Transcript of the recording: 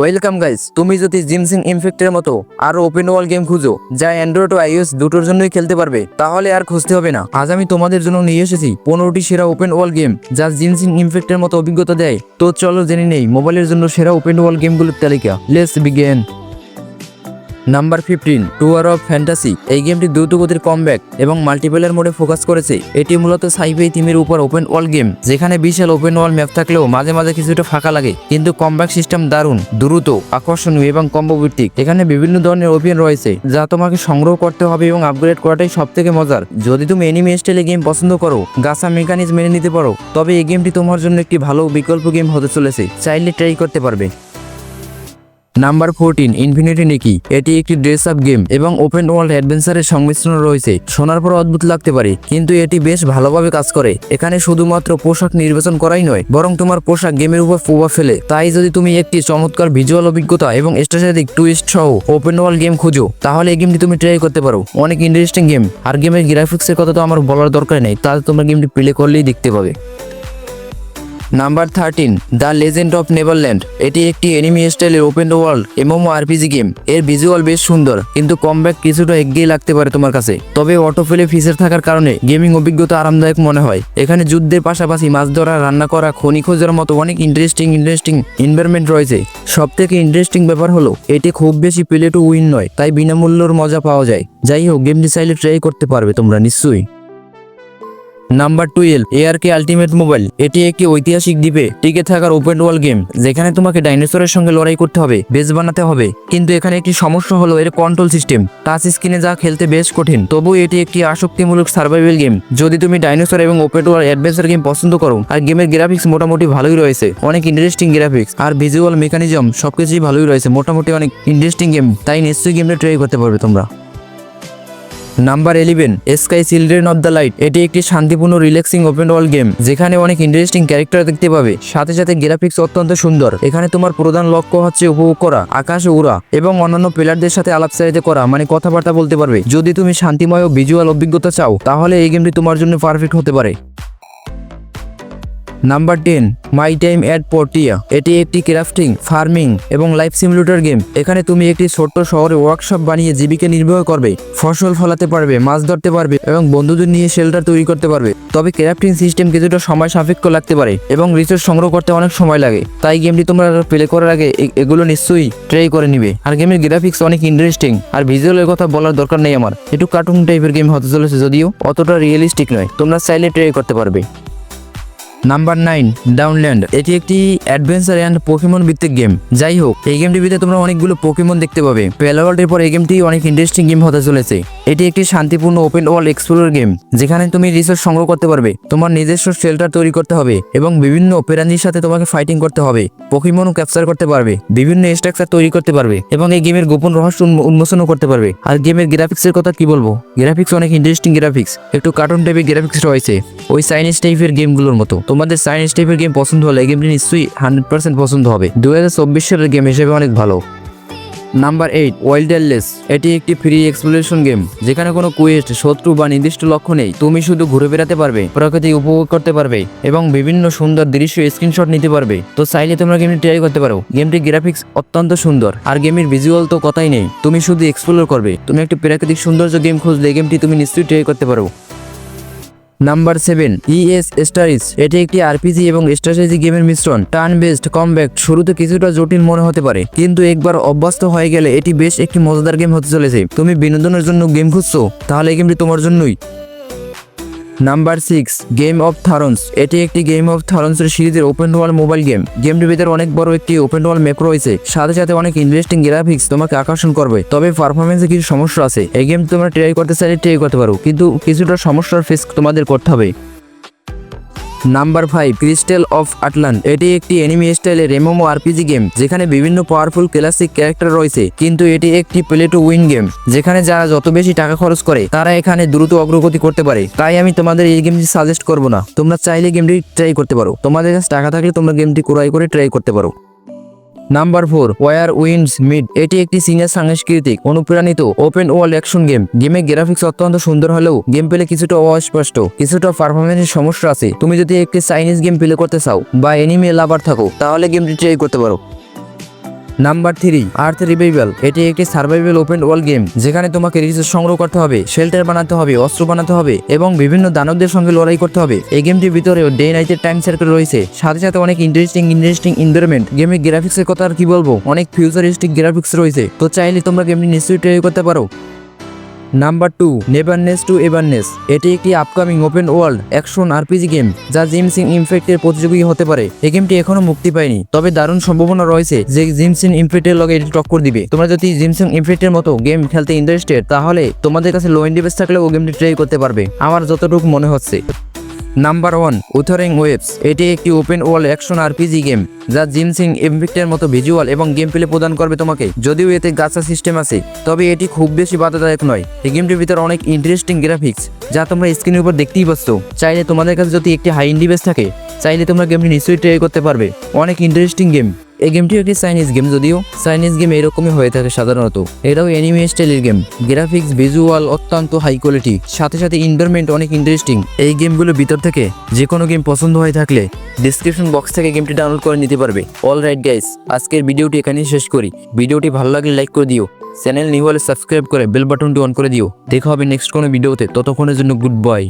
Welcome guys তুমি যদি জিমসিং ইনফেক্টের মতো আরও ওপেন ওয়াল গেম খুঁজো, যা অ্যান্ড্রয়েড ও আইওএস দুটোর জন্যই খেলতে পারবে, তাহলে আর খুঁজতে হবে না। আজ আমি তোমাদের জন্য নিয়ে এসেছি পনেরোটি সেরা ওপেন ওয়াল গেম যা জিমসিং ইনফেক্টের মতো অভিজ্ঞতা দেয়। তো চলো জেনে নেই, মোবাইলের জন্য সেরা ওপেন ওয়াল গেমগুলোর তালিকা। Let's begin number fifteen tower of fantasy এই গেমটি দ্রুত গতির কমব্যাক এবং মাল্টিপ্লেয়ার মোডে ফোকাস করেছে। এটি মূলত সাইফাই থিমের উপর ওপেন ওয়াল গেম যেখানে বিশাল ওপেন ওয়াল ম্যাপ থাকলেও মাঝে মাঝে কিছুটা ফাঁকা লাগে। কিন্তু কমব্যাক সিস্টেম দারুণ, দ্রুত, আকর্ষণীয় এবং কম্বো ভিত্তিক। এখানে বিভিন্ন ধরনের ওপেন রয়েছে, যা তোমাকে সংগ্রহ করতে হবে এবং আপগ্রেড করাটাই সব থেকে মজার। যদি তুমি এনিমি স্টাইলে গেম পছন্দ করো, গাছা মেকানিজ মেনে নিতে পারো, তবে এই গেমটি তোমার জন্য একটি ভালো বিকল্প গেম হতে চলেছে। চাইলে ট্রাই করতে পারবে। Number fourteen, infinity Nikki. এটি একটি ড্রেস আপ গেম এবং ওপেন ওয়ার্ল্ড অ্যাডভেঞ্চারের সংমিশ্রণ রয়েছে। শোনার পর অদ্ভুত লাগতে পারে, কিন্তু এটি বেশ ভালোভাবে কাজ করে। এখানে শুধুমাত্র পোশাক নির্বাচন করাই নয়, বরং তোমার পোশাক গেমের উপর প্রভাব ফেলে। তাই যদি তুমি একটি চমৎকার ভিজুয়াল অভিজ্ঞতা এবং স্ট্র্যাটেজিক টুইস্ট সহ ওপেন ওয়ার্ল্ড গেম খুঁজো, তাহলে এই গেমটি তুমি ট্রাই করতে পারো। অনেক ইন্টারেস্টিং গেম। আর গেমের গ্রাফিক্সের কথা তো আমার বলার দরকার নেই, তাহলে তোমরা গেমটি প্লে করলেই দেখতে পাবে। Number thirteen the legend of Neverland এটি একটি এনিমি স্টাইলের open world MMO RPG game এর ভিজুয়াল বেশ সুন্দর, কিন্তু কমব্যাক কিছুটা এগিয়ে লাগতে পারে তোমার কাছে। তবে অটোফেলে ফিচার থাকার কারণে গেমিং অভিজ্ঞতা আরামদায়ক মনে হয়। এখানে যুদ্ধের পাশাপাশি মাছ ধরা, রান্না করা খনি খোঁজার মতো অনেক ইন্টারেস্টিং ইন্টারেস্টিং এনভায়রনমেন্ট রয়েছে। সব থেকে ইন্টারেস্টিং ব্যাপার হলো, এটি খুব বেশি প্লে টু উইন নয়, তাই বিনামূল্যর মজা পাওয়া যায়। যাই হোক গেমটি চাইলে ট্রাই করতে পারবে তোমরা, নিশ্চয়ই। Number twelve ARK ultimate mobile এটি একটি ঐতিহাসিক দ্বীপে টিকে থাকার ওপেন ওয়াল গেম যেখানে তোমাকে ডাইনোসরের সঙ্গে লড়াই করতে হবে বেস বানাতে হবে। কিন্তু এখানে একটি সমস্যা হলো এর কন্ট্রোল সিস্টেম টাচ স্ক্রিনে যা খেলতে বেশ কঠিন। তবু এটি একটি আসক্তিমূলক সার্ভাইভাল গেম যদি তুমি ডাইনোসর এবং ওপেন ওয়াল অ্যাডভেঞ্চার গেম পছন্দ করো, আর গেমের গ্রাফিক্স মোটামুটি ভালোই রয়েছে, অনেক ইন্টারেস্টিং গ্রাফিক্স আর ভিজুয়াল মেকানিজম সবকিছুই ভালোই রয়েছে, মোটামুটি অনেক ইন্টারেস্টিং গেম তাই নিশ্চয়ই গেমটা ট্রাই করতে পারবে তোমরা। Number eleven sky children of the light. এটি একটি শান্তিপূর্ণ, রিল্যাক্সিং ওপেন ওয়ার্ল্ড গেম, যেখানে অনেক ইন্টারেস্টিং ক্যারেক্টার দেখতে পাবে। সাথে সাথে গ্রাফিক্স অত্যন্ত সুন্দর। এখানে তোমার প্রধান লক্ষ্য হচ্ছে উপভোগ করা, আকাশে উড়া এবং অন্যান্য প্লেয়ারদের সাথে আলাপচারিতা করা মানে কথাবার্তা বলতে পারবে। যদি তুমি শান্তিময় ও ভিজুয়াল অভিজ্ঞতা চাও, তাহলে এই গেমটি তোমার জন্য পারফেক্ট হতে পারে। Number ten my time at Portia এটি একটি ক্রাফটিং ফার্মিং এবং লাইফ সিমুলেটর গেম এখানে তুমি একটি ছোট্ট শহরে ওয়ার্কশপ বানিয়ে জীবিকা নির্বাহ করবে, ফসল ফলাতে পারবে, মাছ ধরতে পারবে এবং বন্ধুদের নিয়ে শেল্টার তৈরি করতে পারবে। তবে ক্রাফটিং সিস্টেম কিছুটা সময় সাপেক্ষ লাগতে পারে এবং রিসোর্স সংগ্রহ করতে অনেক সময় লাগে। তাই গেমটি তোমরা প্লে করার আগে এগুলো নিশ্চয়ই ট্রাই করে নিবে। আর গেমের গ্রাফিক্স অনেক ইন্টারেস্টিং আর ভিজুয়ালের কথা বলার দরকার নেই আমার। একটু কার্টুন টাইপের গেম হতে চলেছে যদিও অতটা রিয়েলিস্টিক নয়। তোমরা চাইলে ট্রাই করতে পারবে। Number nine, downland. এটি একটি অ্যাডভেঞ্চার অ্যান্ড পোকেমন ভিত্তিক গেম। যাই হোক, এই গেমটির ভিতরে তোমরা অনেকগুলো পোকেমন দেখতে পাবে। প্যালাওয়ার্ল্ডের পর এই গেমটি অনেক ইন্টারেস্টিং গেম হতে চলেছে। এটি একটি শান্তিপূর্ণ ওপেন ওয়ার্ল্ড এক্সপ্লোর গেম যেখানে তুমি রিসোর্স সংগ্রহ করতে পারবে, তোমার নিজস্ব শেল্টার তৈরি করতে হবে, এবং বিভিন্ন প্রাণীর সাথে তোমাকে ফাইটিং করতে হবে পোকেমনও ক্যাপচার করতে পারবে, বিভিন্ন স্ট্রাকচার তৈরি করতে পারবে, এবং এই গেমের গোপন রহস্য উন্ম- উন্মোচনও করতে পারবে। আর গেমের গ্রাফিক্সের কথা কি বলব? গ্রাফিক্স অনেক ইন্টারেস্টিং গ্রাফিক্স একটু কার্টুন টাইপের গ্রাফিক্স রয়েছে, ওই চাইনিজ টাইপের গেমগুলোর মতো। তোমাদের চাইনিজ টাইপের গেম পছন্দ হলে এই গেমটি নিশ্চয়ই হান্ড্রেড পার্সেন্ট পছন্দ হবে। দু হাজার চব্বিশ সালের গেম হিসেবে অনেক ভালো। নাম্বার এইট ওয়াইল্ড ওয়াইল্ডারলেস এটি একটি ফ্রি এক্সপ্লোরেশন গেম যেখানে কোনো কুয়েস্ট শত্রু বা নির্দিষ্ট লক্ষ্য নেই। তুমি শুধু ঘুরে বেড়াতে পারবে, প্রকৃতি উপভোগ করতে পারবে, এবং বিভিন্ন সুন্দর দৃশ্য স্ক্রিনশট নিতে পারবে। তো চাইলে তোমরা গেমটি ট্রাই করতে পারো। গেমটির গ্রাফিক্স অত্যন্ত সুন্দর, আর গেমের ভিজুয়াল তো কথাই নেই। তুমি শুধু এক্সপ্লোর করবে। তুমি একটি প্রাকৃতিক সৌন্দর্য গেম খুঁজলে গেমটি তুমি নিশ্চয়ই ট্রাই করতে পারো। নাম্বার সেভেন ইএস স্টারিস এটি একটি আরপিজি এবং স্ট্র্যাটেজি গেমের মিশ্রণ। টার্ন বেসড কমব্যাক্ট শুরুতে কিছুটা জটিল মনে হতে পারে, কিন্তু একবার অভ্যস্ত হয়ে গেলে এটি বেশ একটি মজাদার গেম হতে চলেছে। তুমি বিনোদনের জন্য গেম খুঁজছো, তাহলে এই গেমটি তোমার জন্যই। Number six game of thrones এটি একটি গেম অফ থারন্সের সিরিজের ওপেন ওয়ার্ল্ড মোবাইল গেম গেমটির ভিতরে অনেক বড় একটি ওপেন ওয়ার্ল্ড ম্যাপ রয়েছে। সাথে সাথে অনেক ইন্টারেস্টিং গ্রাফিক্স তোমাকে আকর্ষণ করবে। তবে পারফরমেন্সে কিছু সমস্যা আছে। এই গেম তোমরা ট্রাই করতে চাইলে ট্রাই করতে পারো। কিন্তু কিছুটা সমস্যার ফেস তোমাদের করতে হবে। Number five, crystal of Atlan এটি একটি এনিমি স্টাইলের এমএমও আরপিজি গেম যেখানে বিভিন্ন পাওয়ারফুল ক্লাসিক ক্যারেক্টার রয়েছে। কিন্তু এটি একটি প্লে টু উইন গেম যেখানে যারা যত বেশি টাকা খরচ করে, তারা এখানে দ্রুত অগ্রগতি করতে পারে। তাই আমি তোমাদের এই গেমটি সাজেস্ট করব না। তোমরা চাইলে গেমটি ট্রাই করতে পারো। তোমাদের কাছে টাকা থাকলে তোমরা গেমটি ক্রয় করে ট্রাই করতে পারো। Number four where winds meet এটি একটি সিনিয়র সাংস্কৃতিক, অনুপ্রাণিত ওপেন ওয়ার্ল্ড অ্যাকশন গেম গেমের গ্রাফিক্স অত্যন্ত সুন্দর হলেও গেম পেলে কিছুটা অস্পষ্ট, কিছুটা পারফরমেন্সের সমস্যা আছে। তুমি যদি একটি চাইনিজ গেম প্লে করতে চাও বা এনিমে লাভার থাকো, তাহলে গেমটি ট্রাই করতে পারো। নাম্বার থ্রি আর্থ রিভাইভাল এটি একটি সার্ভাইভাল ওপেন ওয়ার্ল্ড গেম যেখানে তোমাকে রিসোর্স সংগ্রহ করতে হবে শেল্টার বানাতে হবে, অস্ত্র বানাতে হবে, এবং বিভিন্ন দানবদের সঙ্গে লড়াই করতে হবে। এই গেমটির ভিতরেও ডে নাইটের টাইম সার্কেল রয়েছে। সাথে সাথে অনেক ইন্টারেস্টিং ইন্টারেস্টিং এনভায়রনমেন্ট গেমের গ্রাফিক্সের কথা আর কি বলব? অনেক ফিউচারিস্টিক গ্রাফিক্স রয়েছে। তো চাইলে তোমরা গেমটি নিশ্চয়ই ট্রাই করতে পারো। Number two Neverness to Everness এটি একটি upcoming open world action RPG game যা জিম সিং ইমফেক্টের প্রতিযোগী হতে পারে। এই গেমটি এখনও মুক্তি পায়নি, তবে দারুণ সম্ভাবনা রয়েছে যে জিম সিং ইমফেক্টের লগে এটি টক্কর দিবে। তোমরা যদি জিম সিং ইমফেক্টের মতো গেম খেলতে ইন্টারেস্টেড তাহলে তোমাদের কাছে লো ইন্ডিভেস থাকলে ও গেমটি ট্রাই করতে পারবে। আমার যতটুকু মনে হচ্ছে। নাম্বার ওয়ান উথারিং ওয়েবস এটি একটি open world action RPG game যা জিম সিং ইমফেক্টের মতো ভিজুয়াল এবং গেম প্লে প্রদান করবে তোমাকে। যদিও এতে গাছা সিস্টেম আছে, তবে এটি খুব বেশি বাধাদায়ক নয়। এই গেমটির ভিতরে অনেক ইন্টারেস্টিং গ্রাফিক্স যা তোমরা স্ক্রিনের উপর দেখতেই পাচ্ছ। চাইলে তোমাদের কাছে যদি একটি হাই ইন্ডিভেস থাকে, চাইলে তোমরা গেমটি নিশ্চয়ই ট্রাই করতে পারবে। অনেক ইন্টারেস্টিং গেম এই গেমটি একটি চাইনিজ গেম যদিও চাইনিজ গেম এরকমই হয়ে থাকে সাধারণত। এটাও অ্যানিমে স্টাইলের গেম গ্রাফিক্স ভিজুয়াল অত্যন্ত হাই কোয়ালিটি সাথে সাথে এনভায়রনমেন্ট অনেক ইন্টারেস্টিং এই গেমগুলোর ভিতর থেকে যে কোনো গেম পছন্দ হয়ে থাকলে ডিসক্রিপশন বক্স থেকে গেমটি ডাউনলোড করে নিতে পারবে। অল রাইট গাইস আজকের ভিডিওটি এখানেই শেষ করি। ভিডিওটি ভালো লাগলে লাইক করে দিও। চ্যানেল নিউ হলে সাবস্ক্রাইব করে বেল বাটনটি অন করে দিও। দেখা হবে নেক্সট কোনো ভিডিওতে ততক্ষণের জন্য গুড বাই